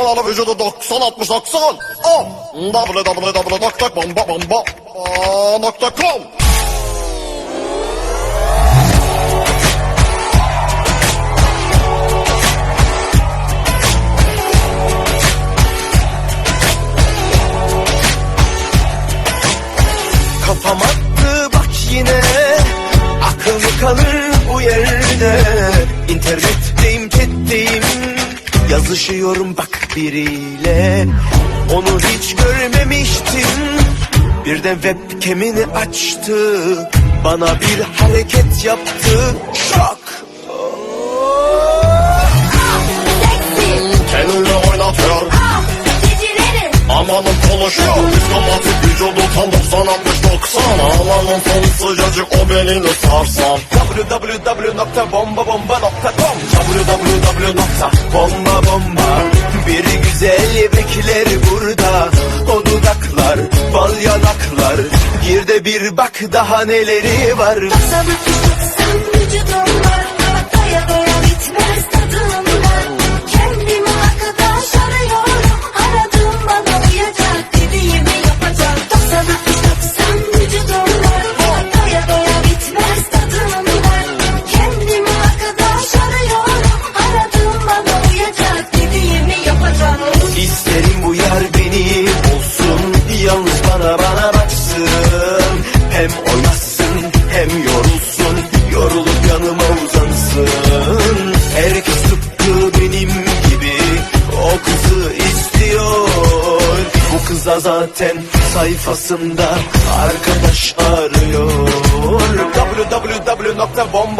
numaralı vücudu 90 60 90. Al. www.bombabomba.com Kafam attı bak yine Akıl mı kalır bu yerde chatteyim Yazışıyorum bak biriyle. Onu hiç görmemiştim. Birden webcam'ini açtı. Bana bir hareket yaptı. Şok Kendini oynatıyor. Amanın konuşuyor 90 60 90 Alanın sonu sıcacık o belini sarsan www.bombabomba.com www.bombabomba Bir güzel bekler burada O dudaklar, bal yanaklar Gir de bir bak daha neleri var Sana sen vücudum var Doya doya bitmez Hem oynasın hem yorulsun. Yorulup yanıma uzansın. Herkes tıpkı benim gibi O kızı istiyor. Bu kıza zaten sayfasında Arkadaş arıyor. Www.bombabomba.com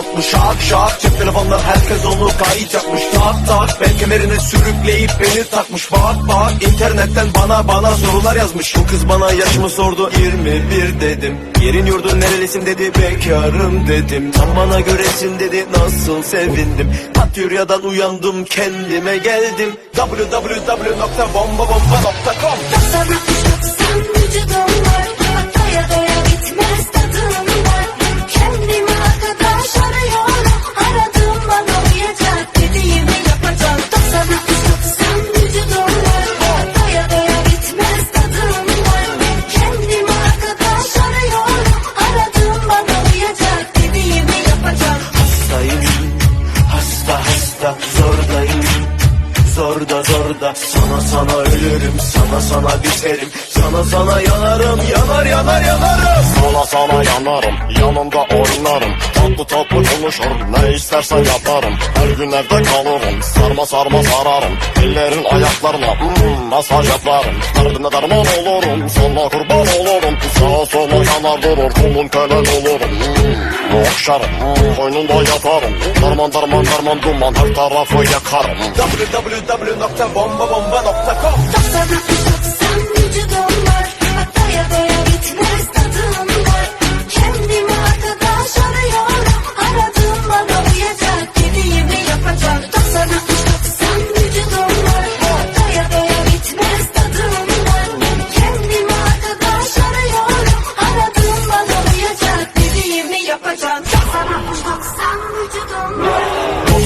daraltmış Şak şak. Cep telefonlar herkes onu kayıt yapmış. Tak tak ben kemerine sürükleyip beni takmış. Bak bak internetten bana bana sorular yazmış. Bu kız bana yaşımı sordu? 21 dedim. Yerin yurdun nerelisin dedi. Bekarım dedim. Tam bana göresin dedi. Nasıl sevindim. Patyurya'dan uyandım kendime geldim. Www.bombabomba.com hasta zordayım Zorda zorda. Sana sana ölürüm Sana sana biterim Sana sana yanarım Yanar yanar yanarım. Sana sana yanarım Yanında oynarım. Tatlı tatlı konuşur Ne istersen yaparım. Her gün evde kalırım Sarma sarma sararım. Ellerin ayaklarına hmm, Masaj yaparım. Derdine derman olurum Sana kurban olurum. Sağa sola yanar durur Kulun kölen olurum Okşarım Koynunda yatarım Darman darman darman duman Her tarafı yakarım. Www.bombabomba.com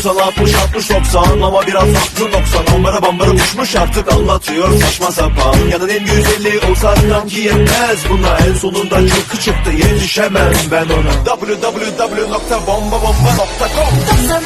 90 60 60 90 ama biraz haklı 90 Bombara bambara uçmuş artık anlatıyor. Saçma sapan. Yanın en güzeli olsa sanki yetmez. Buna en sonunda çıktı çıktı yetişemem ben ona. Www.bombabomba.com Sana